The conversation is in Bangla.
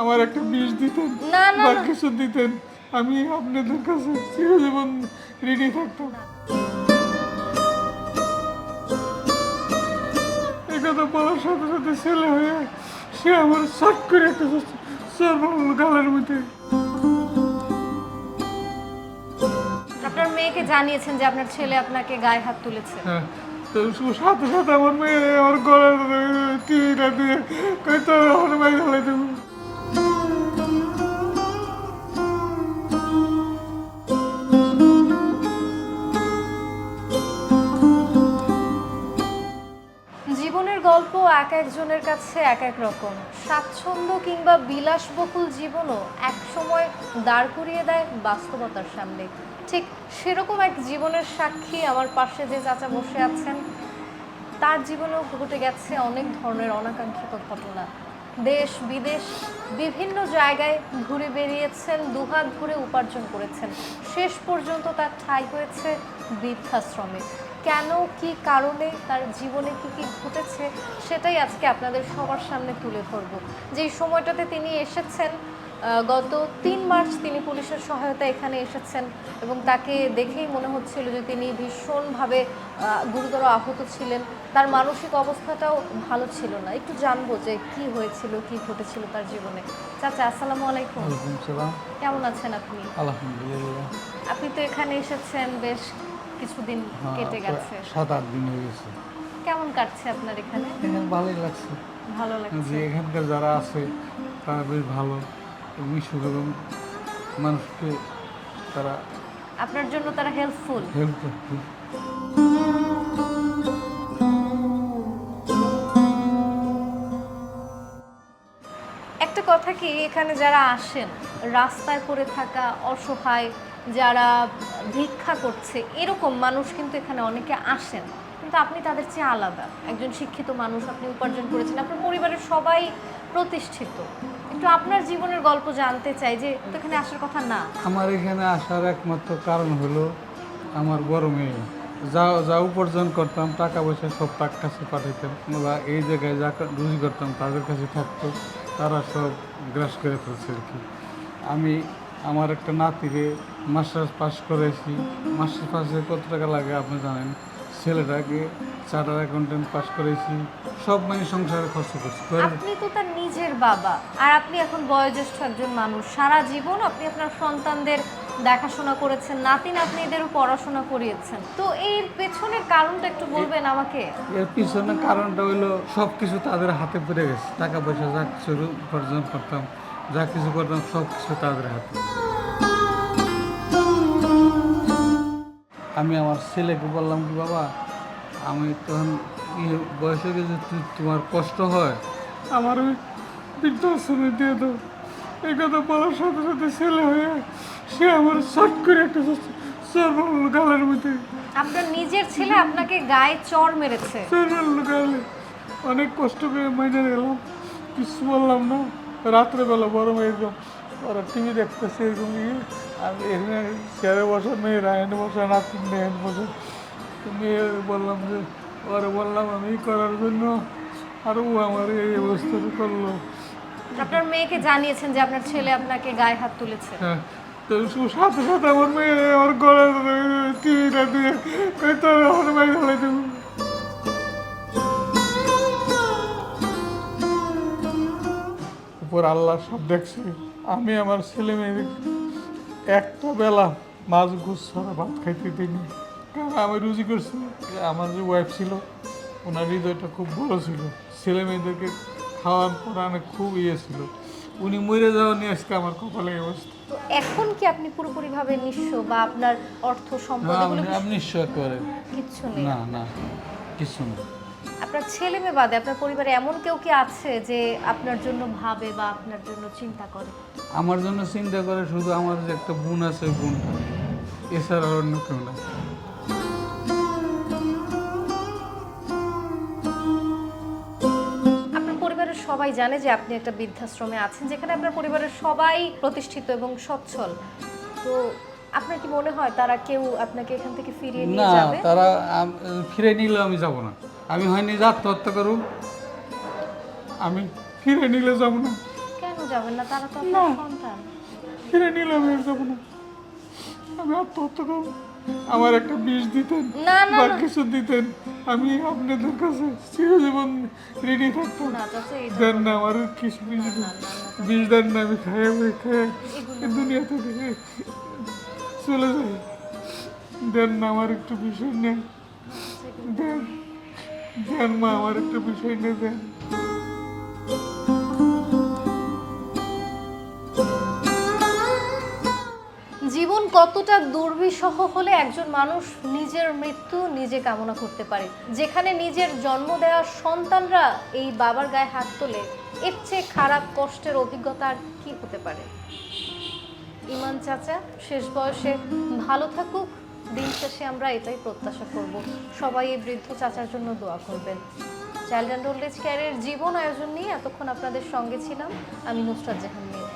আমার একটা বিষ দিতেন না, না, বা। কিছু দিতেন। আমি আপনাদের কাছে চিরজীবন ঋণী থাকতাম। এই কথা বলার সাথে সাথে ছেলে হয়ে সে আমার শট করে একটা সর্বল গালের মধ্যে। আপনার মেয়েকে জানিয়েছেন যে আপনার ছেলে আপনাকে গায়ে হাত তুলেছে। হ্যাঁ তো সাথে সাথে আমার মেয়ে আমার গলার দিয়ে কই তো আমার মেয়ে ঢালাই দেবো। এক একজনের কাছে এক এক রকম। স্বাচ্ছন্দ্য কিংবা বিলাসবহুল জীবনও এক সময় দাঁড় করিয়ে দেয় বাস্তবতার সামনে। ঠিক সেরকম এক জীবনের সাক্ষী আমার পাশে যে চাচা বসে আছেন, তার জীবনেও ঘটে গেছে অনেক ধরনের অনাকাঙ্ক্ষিত ঘটনা। দেশ, বিদেশ, বিভিন্ন জায়গায় ঘুরে বেরিয়েছেন দুহাত ঘুরে উপার্জন করেছেন। শেষ পর্যন্ত তার ঠাঁই হয়েছে বৃদ্ধাশ্রমে। কেন কি কারণে তার জীবনে কি কি ঘটেছে সেটাই আজকে আপনাদের সবার সামনে তুলে ধরব। যেই সময়টাতে তিনি এসেছেন গত তিন মার্চ তিনি পুলিশের সহায়তা এখানে এসেছেন এবং তাকে দেখেই মনে হচ্ছিল যে তিনি ভীষণভাবে গুরুতর আহত ছিলেন। তার মানসিক অবস্থাটাও ভালো ছিল না। একটু জানব যে কি হয়েছিল কি ঘটেছিল তার জীবনে। চাচা আসসালামু আলাইকুম। কেমন আছেন আপনি? আলহামদুলিল্লাহ। আপনি তো এখানে এসেছেন বেশ কিছুদিন হ্যাঁ, কেটে গেছে। সাত আট দিন হয়ে গেছে। কেমন কাটছে আপনার এখানে? এখানে ভালোই লাগছে। ভালো লাগছে। যে এখানকার যারা আছে তারা বেশ ভালো। মিশুক এবং মানুষকে তারা আপনার জন্য তারা হেল্পফুল হেল্প করছে একটা কথা কি এখানে যারা আসেন রাস্তায় পড়ে থাকা অসহায় যারা ভিক্ষা করছে, এরকম মানুষ কিন্তু এখানে অনেকে আসেন। কিন্তু আপনি তাদের চেয়ে আলাদা। একজন শিক্ষিত মানুষ আপনি উপার্জন করেছেন, আপনার পরিবারের সবাই প্রতিষ্ঠিত। একটু আপনার জীবনের গল্প জানতে চাই যে তো এখানে আসার কথা না? আমার এখানে আসার একমাত্র কারণ হলো আমার বড় মেয়ে। যা যা উপার্জন করতাম, টাকা পয়সা সব তার কাছে পাঠাইতাম। বা এই জায়গায় যা রুজি করতাম, তাদের কাছে থাকতো। তারা সব গ্রাস করে ফেলছে আর কি। আমি আমার একটা নাতিরে মাস্টার্স পাস করেছি। মাস্টার্স পাসে কত টাকা লাগে আপনি জানেন? ছেলেটাকে চার্টার অ্যাকাউন্টেন্ট পাস করেছি। সব মানে সংসারে খরচ করছি। করে আপনি তো তার নিজের বাবা। আর আপনি এখন বয়োজ্যেষ্ঠ একজন মানুষ। সারা জীবন আপনি আপনার সন্তানদের দেখাশোনা করেছেন নাতি নাতনিদেরও পড়াশোনা করিয়েছেন। তো এর পেছনের কারণটা একটু বলবেন আমাকে। এর পিছনে কারণটা হইল সব কিছু তাদের হাতে পড়ে গেছে। টাকা পয়সা যা কিছু উপার্জন করতাম। যা কিছু করতাম সব কিছু তাদের হাতে। আমি আমার ছেলেকে বললাম কি বাবা আমি তখন ইয়ে বয়স গেছে তোমার কষ্ট হয়? আমার ওই বৃদ্ধাশ্রমে দিয়ে দাও। এই কথা বলার সাথে সাথে ছেলে হয়ে সে আমার শট করে একটা সর্বল গালের মধ্যে। আপনার নিজের ছেলে আপনাকে গায়ে চড় মেরেছে। সর্বল গালে অনেক কষ্ট করে মাইনে গেলাম কিছু বললাম না। রাত্রেবেলা বড় এরকম ওরা টিভি দেখতেছে এরকম ইয়ে আমি এখানে চেয়ারে বসা মেয়েরা এনে বসা নাতি মেয়ে বসে। মেয়ে বললাম যে ওরা বললাম আমি করার জন্য আর ও আমার এই অবস্থাটা করল। আপনার মেয়েকে জানিয়েছেন যে আপনার ছেলে আপনাকে গায়ে হাত তুলেছে। হ্যাঁ তো সাথে সাথে আমার মেয়ে আমার গলার টিভিটা দিয়ে কই তো আমার মেয়ে উপর আল্লাহ সব দেখছে। আমি আমার ছেলে মেয়ে একটা বেলা মাছ ঘুষ ছাড়া ভাত খাইতে দিইনি। কারণ আমি রুজি করছি। আমার যে ওয়াইফ ছিল ওনার হৃদয়টা খুব বড় ছিল। ছেলে মেয়েদেরকে খাওয়ার পরানো খুব ইয়ে ছিল। উনি মরে যাওয়া নিয়ে আজকে আমার কপালে অবস্থা। এখন কি আপনি পুরোপুরিভাবে নিঃস্ব বা আপনার অর্থ সম্পদ না, এগুলো আমি আমি নিশ্চয় একেবারে। কিচ্ছু নেই? না না কিছু না আপনার ছেলে মেয়ে বাদে আপনার পরিবারে এমন কেউ কি আছে যে আপনার জন্য ভাবে বা আপনার জন্য চিন্তা করে? আমার জন্য চিন্তা করে শুধু আমার যে একটা বোন আছে ওই বোনটা এছাড়া আর অন্য কেউ না পরিবারের সবাই জানে যে আপনি একটা বৃদ্ধাশ্রমে আছেন যেখানে আপনার পরিবারের সবাই প্রতিষ্ঠিত এবং সচ্ছল। তো আপনার কি মনে হয় তারা কেউ আপনাকে এখান থেকে ফিরিয়ে নিয়ে যাবে? না তারা আম- ফিরে নিলে আমি যাব না। আমি হয়নি যে আত্মহত্যা করুক আমি ফিরে নিলে যাব না। কেন যাবেন না? তারা তো আপনার। সন্তান। কিনে নিলাম আর যাব না। আমি আত্মহত্যা করব। আমার একটা বিষ দিতেন না, না, কিছু দিতেন। আমি আপনাদের কাছে চিরজীবন রেডি এটা দেন না আমার কিছু বিষ বিষ দেন না আমি খাই আমি খাই। দুনিয়া থেকে চলে যাই। দেন না আমার একটু বিষয় নেই দেন। মা, আমার একটু বিষয় দেন জীবন কতটা দুর্বিষহ হলে একজন মানুষ নিজের মৃত্যু নিজে কামনা করতে পারে। যেখানে নিজের জন্ম দেওয়া সন্তানরা এই বাবার গায়ে হাত তোলে, এর চেয়ে খারাপ কষ্টের অভিজ্ঞতা আর কি হতে পারে? ইমান চাচা, শেষ বয়সে ভালো থাকুক দিন শেষে আমরা এটাই প্রত্যাশা করব। সবাই এই বৃদ্ধ চাচার জন্য দোয়া করবেন। চাইল্ড অ্যান্ড ওল্ড এজ কেয়ারের জীবন আয়োজন নিয়ে এতক্ষণ আপনাদের সঙ্গে ছিলাম। আমি নুসরাত জাহান মিয়া।